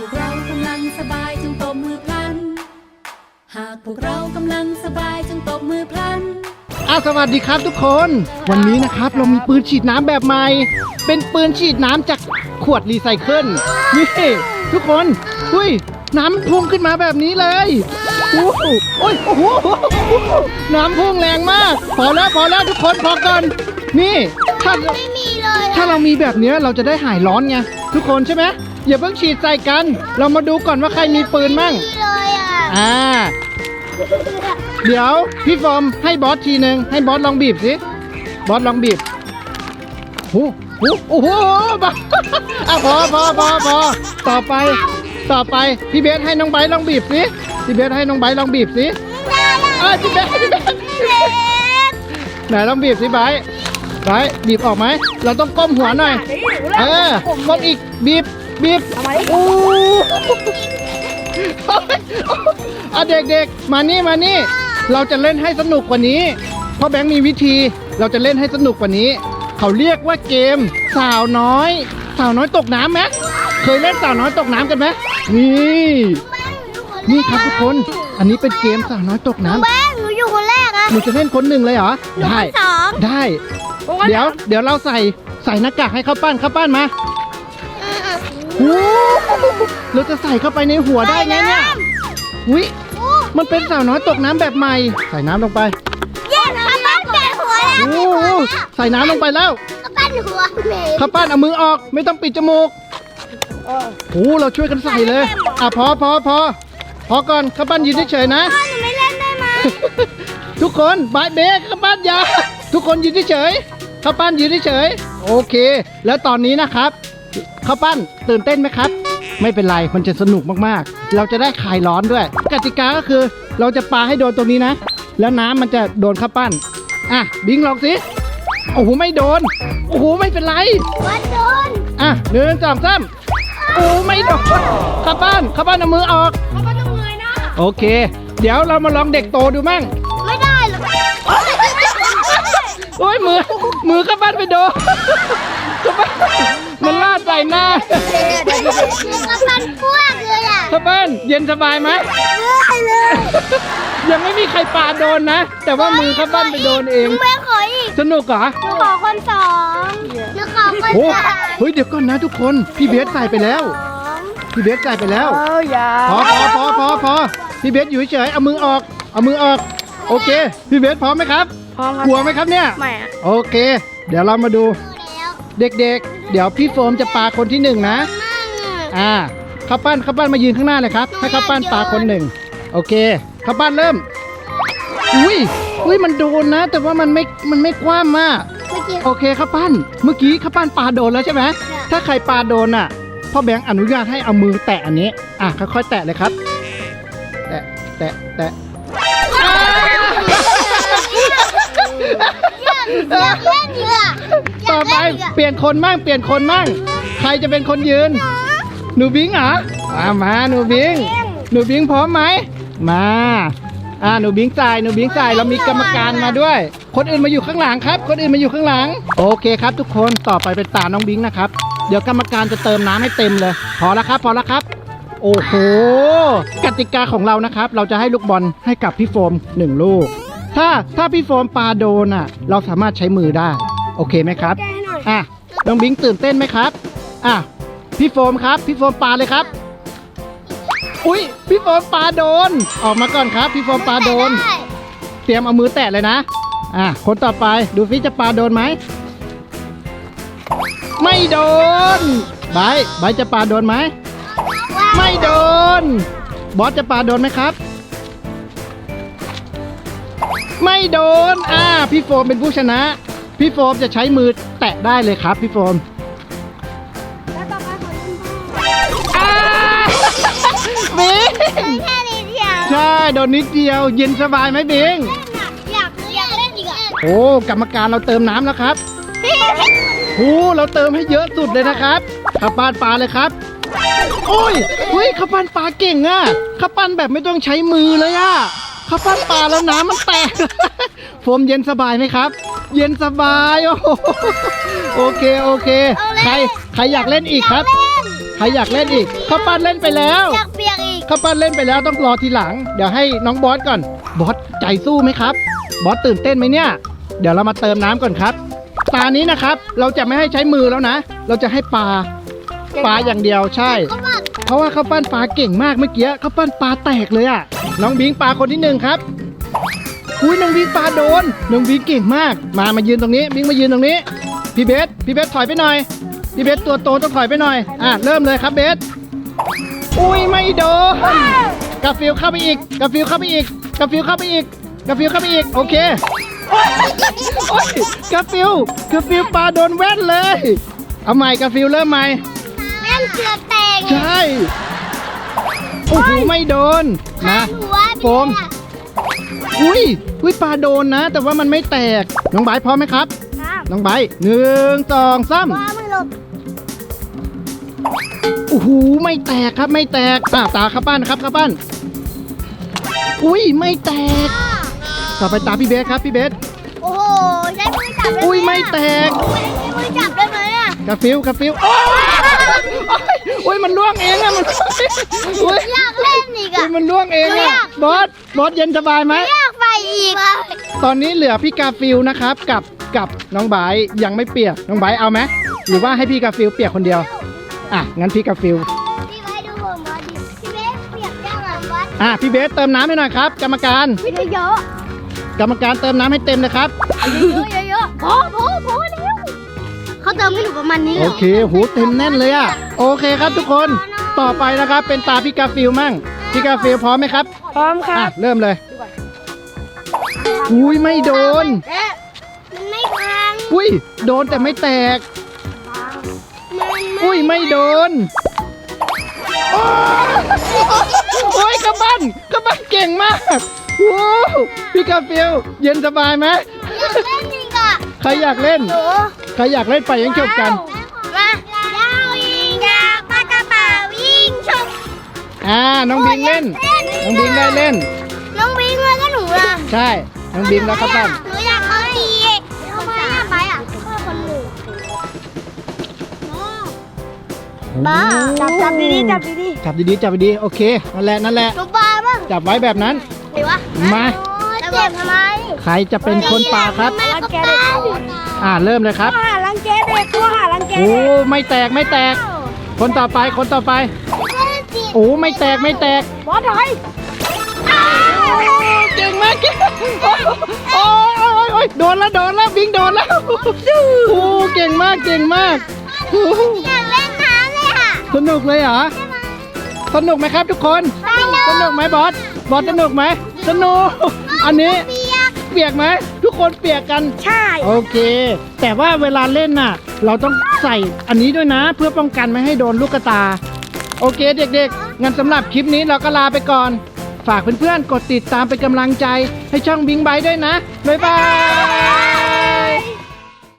พวกเรากำลังสบายจงตบมือพลัน หากพวกเรากำลังสบายจงตบมือพลันอะสวัสดีครับทุกคน วันนี้นะครับเรามีปืนฉีดน้ำแบบใหม่ เป็นปืนฉีดน้ำจากขวดรีไซเคิล นี่ ทุกคนอุ้ย น้ำมันพุ่งขึ้นมาแบบนี้เลยโอ้โหโอ้ยโอ้โห น้ำพุ่งแรงมาก พอแล้วพอแล้วทุกคนพอก่อน นี่ถ้า ไม่มีเลยถ้าเรามีแบบเนี้ยเราจะได้หายร้อนไงทุกคนใช่ไหม อย่าเพิ่งฉีดใส่กัน เรามาดูก่อนว่าใครมีปืนมั่งมีเลยอะอ่า เดี๋ยวพี่ฟอร์มให้บอสทีหนึ่งให้บอสลองบีบสิ บอสลองบีบโอ้โหโอ้โหบอสอะพอพอพอพอต่อไป ต่อไปพี่เบสให้น้องไบร์ทลองบีบสิ พี่เบสให้น้องไบร์ทลองบีบสิเอ้ยพี่เบสพี่เบสไหนลองบีบสิไบร์ทไบร์ทบีบออกไหม เราต้องก้มหัวหน่อย เออก้มอีกบีบ บีบโอ้อะเด็กๆ มานี่มานี่ เราจะเล่นให้สนุกกว่านี้เพราะแบงค์มีวิธี เราจะเล่นให้สนุกกว่านี้ เขาเรียกว่าเกม สาวน้อย สาวน้อยตกน้ำไหมเคยเล่นสาวน้อยตกน้ำกันไหมนี่ นี่ครับทุกคน อันนี้เป็นเกมสาวน้อยตกน้ำ แม่หนูอยู่คนแรกอะหนูจะเล่นคนหนึ่งเลยเหรอได้สองได้ เดี๋ยว เดี๋ยวเราใส่ ใส่หน้ากากให้ข้าวปั้นข้าวปั้นมา โอ้เราจะใส่เข้าไปในหัวได้ไงเนี่ยอุ้ยมันเป็นสาวน้อยตกน้ำแบบใหม่ ใส่น้ำลงไปเย้ข้าปั้นแกะหัวแล้วโอ้โหใส่น้ำลงไปแล้วข้าปั้นหัวเหม็นข้าวปั้นเอามือออกไม่ต้องปิดจมูกโอ้โหเราช่วยกันใส่เลยอะพอพอพอพอก่อนข้าวปั้นยืนเฉยๆนะ พ่อหนูไม่เล่นได้ไหมทุกคนบายเบรกข้าวปั้นอยาทุกคนยืนเฉยๆข้าวปั้นยืนเฉยๆโอเค แล้วตอนนี้นะครับ ข้าวปั้นตื่นเต้นไหมครับ ไม่เป็นไรมันจะสนุกมากๆ เราจะได้คลายร้อนด้วย กติกาก็คือเราจะปาให้โดนตรงนี้นะ แล้วน้ำมันจะโดนข้าวปั้น อะบิงลองสิโอ้โหไม่โดนโอ้โหไม่เป็นไร วัดโดนอะหนึ่งสองสามโอ้ไม่โดนข้าวปั้นข้าวปั้นเอามือออกข้าปั้นต้องเงยหน้าโอเค เดี๋ยวเรามาลองเด็กโตดูมั่งไม่ได้หรอกโอ้ยมือมือข้าบ้านไปโดนข้าบ้าน มันลาดใส่หน้าข้าปั้นพวกเลยอะข้าบ้านเย็นสบายไหมเลื่อยเลย ยังไม่มีใครปาโดนนะ แต่ว่ามือข้าบ้านไปโดนเองหนูไม่ขออีกสนุกเหรอหนูขอคนสองหนูขอคนโอ้สามเฮ้ยเดี๋ยวก่อนนะทุกคน พี่เบสใส่ไปแล้ว พี่เบสใส่ไปแล้วเอาอย่าพอพอพอพอพอพี่เบสอยู่เฉยๆเอามือออก เอามือออก โอเค พี่เบสพร้อมไหมครับ พร้อมครักลัวไหมครับเนี่ย ไม่อะโอเค เดี๋ยวเรามาดูแล้วเด็กๆ เดี๋ยวพี่โฟมจะปาคนที่หนึ่งนะนั่งอะอ่าข้าวปั้นข้าวปั้นมายืนข้างหน้าเลยครับ ให้ข้าวปั้นปาคนหนึ่งโอเคข้าวปั้นเริ่ม อุ้ยอุ้ยมันโดนนะ แต่ว่ามันไม่ มันไม่กว้างมากเมื่อกี้โอเคข้าวปั้น เมื่อกี้ข้าวปั้นปาโดนแล้วใช่ไหมถ้าใครปาโดนอะพ่อแบงค์อนุญาตให้เอามือแตะอันนี้ อะค่อยๆแตะเลยครับ แตะแตะแตะอ่าอยากเล่นเหรอต่ อไปเปลี่ยนคนมั่งเปลี่ยนคนมั่ง ใครจะเป็นคนยืน หนูบิงเหรออ่ามาหนูบิง หนูบิงพร้อมไหม มา อ่าหนูบิงจ่ายหนูบิงจ่ายเรามีกรรมการมาด้วย คนอื่นมาอยู่ข้างหลังครับ คนอื่นมาอยู่ข้างหลัง โอเคครับ ทุกคนต่อไปเป็นตาน้องบิงนะครับ เดี๋ยวกรรมการจะเติมน้ำให้เต็มเลย พอแล้วครับ พอแล้วครับโอ้โห กติกาของเรานะครับ เราจะให้ลูกบอลให้กับพี่โฟมหนึ่งลูก ถ้าถ้าพี่โฟมปาโดนอะ เราสามารถใช้มือได้ โอเคไหมครับอะน้องบิงตื่นเต้นไหมครับ อะ พี่โฟมครับ พี่โฟมปาเลยครับ อุ้ยพี่โฟมปาโดน ออกมาก่อนครับ พี่โฟมปาโดนเตรียมเอามือแตะเลยนะ อะ คนต่อไปดูฟิจะปาโดนไหม ไม่โดนไบร์ทไบร์ทจะปาโดนไหมไม่โดน บอสจะปาโดนไหมครับ ไม่โดน อ่า พี่โฟมเป็นผู้ชนะ พี่โฟมจะใช้มือแตะได้เลยครับพี่โฟมอ่าบิงแค่นี้เดียวใช่โดนนิดเดียว เย็นสบายไหมบิงอยากอยากเล่นอีกอะโอ้กรรมการเราเติมน้ำแล้วครับโอ้เราเติมให้เยอะสุดเลยนะครับข้าวปั้นปลาเลยครับโอ้ยเฮ้ยข้าวปั้นปลาเก่งอะข้าวปั้นแบบไม่ต้องใช้มือเลยอะข้าวปั้นปลาแล้วน้ำมันแตก โฟมเย็นสบายไหมครับ เย็นสบายโอ้โหโอเคโอเค ใครใครอยากเล่นอีกครับเล่นใครอยากเล่นอีกข้าวปั้นเล่นไปแล้วอยากเปียกอีกข้าวปั้นเล่นไปแล้วต้องรอทีหลัง เดี๋ยวให้น้องบอสก่อน บอสใจสู้ไหมครับ บอสตื่นเต้นไหมเนี่ย เดี๋ยวเรามาเติมน้ำก่อนครับ ตานี้นะครับ เราจะไม่ให้ใช้มือแล้วนะ เราจะให้ปลาปลาอย่างเดียวใช่ก็ว่าเพราะว่าข้าวปั้นปลาเก่งมากเมื่อกี้ข้าวปั้นปลาแตกเลยอะน้องบิงปลาคนที่หนึ่งครับ อุ้ยน้องบิงปลาโดนน้องบิงเก่งมาก มามายืนตรงนี้บิงมายืนตรงนี้พี่เบสพี่เบสถอยไปหน่อยพี่เบสตัวโตต้องถอยไปหน่อยอะเริ่มเลยครับเบสอุ้ยไม่โดนกาฟิลเข้าไปอีกกาฟิลเข้าไปอีกกาฟิลเข้าไปอีกกาฟิลเข้าไปอีกโอเคโอ๊ยโอ๊ยกาฟิลกาฟิลปลาโดนแว่นเลย เอาใหม่กาฟิลเริ่มใหม่แม่นเสือแตกใช่โอ้โหไม่โดนนะหัวโฟม อุ้ยอุ้ยปลาโดนนะ แต่ว่ามันไม่แตก น้องไบร์ทพร้อมไหมครับ ครับน้องไบร์ทหนึ่งสองสามว่ามันหลบโอ้โหไม่แตกครับไม่แตกอ่าตาข้าปั้นครับข้าปั้นอุ้ยไม่แตกต่อไปตาพี่เบสครับพี่เบสโอ้โห ใช้มือจับได้ไหมอุ้ยไม่แตกใช้มือจับได้ไหมอะกาฟิวกาฟิวโอ้ยโอ้ยมันล่วงเองอะมันอุ้ยอยากเล่นอีกอุ้อะ ยมันล่วงเองไม่อะอยากบอสบอสเย็นสบายไหม อยากไป อีก ตอนนี้เหลือพี่กาฟิลนะครับกับกับน้องไบร์ทยังไม่เปียกน้องไบร์ทเอาไหมหรือว่าให้พี่กาฟิลเปียกคนเดียว อะงั้นพี่กาฟิลพี่ไว้ดูผมมาดิพี่เบสเปียกยังอะวัดอะพี่เบสเติมน้ำให้หน่อยครับ กรรมการ พี่เยอะกรรมการเติมน้ำให้เต็มเลยครับเยอะเยอะพอพอพอแล้วเขาเติมให้หนูประมาณนี้โอเคโหเต็มแน่นเลยอะโอเคครับทุกคนต่อไปนะครับเป็นตาพี่กาฟิลมั่งพี่กาฟิลพร้อมไหมครับ พร้อมคอะรับ เริ่มเลย อุ้ยไม่โดนมันไม่พังอุ้ยโดนแต่ไม่แตก มันอุ้ยไม่โดน โอ้โอ้ยกระบันกระบันเก่งมากว้าวพี่กาฟิลเย็นสบายไหมอยากเล่นอีกอะใครอยากเล่น หนูใครอยากเล่นไปยังจบกัน มาดาวยิงยาปากกระเป๋ายิงชกอ่าน้องบิงเล่น น้องบิงได้เล่น น้องบิงเลยก็หนูล่ะ ใช่ น้องบิงแล้วครับปั้นหนูอยากเอาดีเอาไปอะไปอะข้อคนหนึ่งบ้าจับจับดีๆจับดีจับดีๆจับดีๆโอเคนั่นแหละนั่นแหละๆหนูบ้าบ้างจับไว้แบบนั้นหรือวะมาเจ็บทำไมใครจะเป็นคนปาครับแม่ก็ปั้นอ่าเริ่มเลยครับหาลังเกเด็กตัวหาลังเกโอ้ไม่แตกไม่แตก คนต่อไปคนต่อไปโอ้ไม่แตกไม่แตกบอสถอย เก่งมากเก่งโอ้ยโอ้ยโอ้ยโดนแล้วโดนแล้วบิงโดนแล้วโอ้เก่งมากเก่งมากโอ้อยากเล่นน้ำเลยค่ะสนุกเลยเหรอ สนุกไหมครับทุกคน สนุกไหมบอส บอสสนุกไหม สนุก อันนี้เปียกเปียกไหม ทุกคนเปียกกัน ใช่ โอเค แต่ว่าเวลาเล่นน่ะ เราต้องใส่อันนี้ด้วยนะ เพื่อป้องกันไม่ให้โดนลูกกระตา โอเคเด็กๆ งั้นสำหรับคลิปนี้เราก็ลาไปก่อน ฝากเพื่อนๆ กดติดตามเป็นกำลังใจให้ช่องบิงไบด้วยนะ บ๊ายบาย